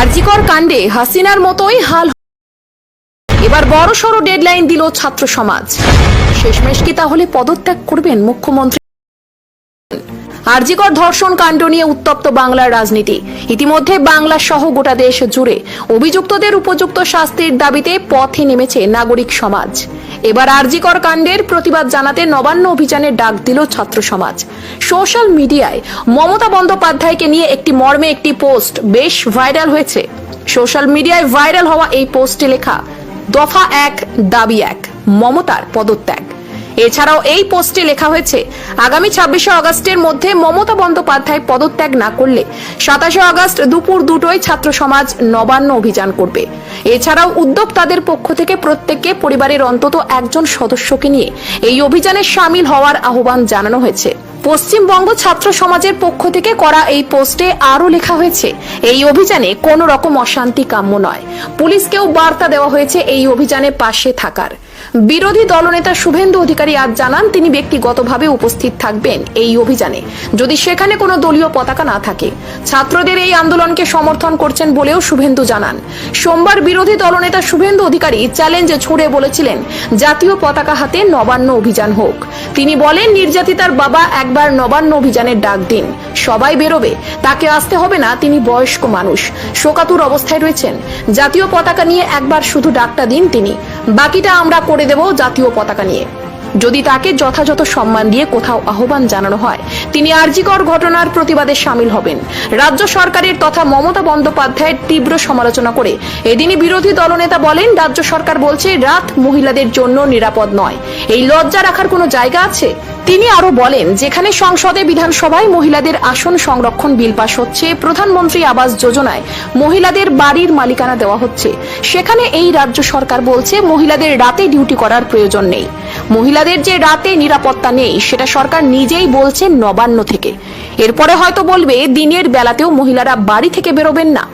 আরজিকর কাণ্ডে হাসিনার মতোই হাল এবার বড় সড়ো ডেডলাইন দিল ছাত্র সমাজ। শেষমেশ কি তাহলে পদত্যাগ করবেন মুখ্যমন্ত্রী? আরজিকর ধর্ষণ কাণ্ড নিয়ে উত্তপ্ত বাংলার রাজনীতি। ইতিমধ্যে বাংলা সহ গোটা দেশ জুড়ে অভিযুক্তদের উপযুক্ত শাস্তির দাবিতে পথে নেমেছে নাগরিক সমাজ। এবার আরজিকর কাণ্ডের প্রতিবাদ জানাতে নবান্ন অভিযানের ডাক দিল ছাত্র সমাজ। সোশ্যাল মিডিয়ায় মমতা বন্দ্যোপাধ্যায়কে নিয়ে একটি মর্মে একটি পোস্ট বেশ ভাইরাল হয়েছে। সোশ্যাল মিডিয়ায় ভাইরাল হওয়া এই পোস্টে লেখা, দফা এক, দাবি এক, মমতার পদত্যাগ। এছাড়াও এই পোস্টে লেখা হয়েছে, আগামী ছাব্বিশে আগস্টের মধ্যে মমতা বন্দ্যোপাধ্যায় পদত্যাগ না করলে সাতাশে আগস্ট দুপুর দুটোয় ছাত্র সমাজ নবান্ন অভিযান করবে। এছাড়াও উদ্যোক্তাদের পক্ষ থেকে প্রত্যেককে পরিবারের অন্তত একজন সদস্যকে নিয়ে এই অভিযানে সামিল হওয়ার আহ্বান জানানো হয়েছে। পশ্চিমবঙ্গ ছাত্র সমাজের পক্ষ থেকে করা এই পোস্টে আরও লেখা হয়েছে, এই অভিযানে কোনো রকম অশান্তি কাম্য নয়। পুলিশকেও বার্তা দেওয়া হয়েছে এই অভিযানে পাশে থাকার। বিরোধী দলনেতা শুভেন্দু অধিকারী আজ জানান, তিনি ব্যক্তিগতভাবে উপস্থিত থাকবেন এই অভিযানে। যদি সেখানে কোনো দলীয় পতাকা না থাকে, ছাত্রদের এই আন্দোলনকে সমর্থন করছেন বলেও শুভেন্দু জানান। সোমবার বিরোধী দলনেতা শুভেন্দু অধিকারী চ্যালেঞ্জে ছুড়ে বলেছিলেন, জাতীয় পতাকা হাতে নবান্ন অভিযান হোক। তিনি বলেন, নির্যাতিতার বাবা একবার নবান্ন অভিযানের ডাক দিন। সবাই বেরোবে, তাকে আসতে হবে না, তিনি বয়স্ক মানুষ। শোকাতুর অবস্থায় রয়েছেন। জাতীয় পতাকা নিয়ে একবার শুধু ডাকটা দিন তিনি। বাকিটা আমরা করে দেব জাতীয় পতাকা নিয়ে। যদি তাকে যথাযথ সম্মান দিয়ে কোথাও আহ্বান জানানো হয়, তিনি আরজিকর ঘটনার প্রতিবাদে সামিল হবেন। রাজ্য সরকারের তথা মমতা বন্দ্যোপাধ্যায়ের তীব্র সমালোচনা করে এদিনই বিরোধী দলনেতা বলেন, রাজ্য সরকার বলছে, রাত মহিলাদের জন্য নিরাপদ নয়। এই লজ্জা রাখার কোনো জায়গা আছে? তিনি আরও বলেন, যেখানে সংসদে বিধানসভায় মহিলাদের আসন সংরক্ষণ বিল পাশ হচ্ছে, প্রধানমন্ত্রী আবাস যোজনায় মহিলাদের বাড়ির মালিকানা দেওয়া হচ্ছে। সেখানে এই রাজ্য সরকার বলছে, মহিলাদের রাতে ডিউটি করার প্রয়োজন নেই। মহিলাদের যে রাতে নিরাপত্তা নেই, সেটা সরকার নিজেই বলছে নবান্ন থেকে। এরপরে হয়তো বলবে, দিনের বেলাতেও মহিলারা বাড়ি থেকে বেরোবেন না।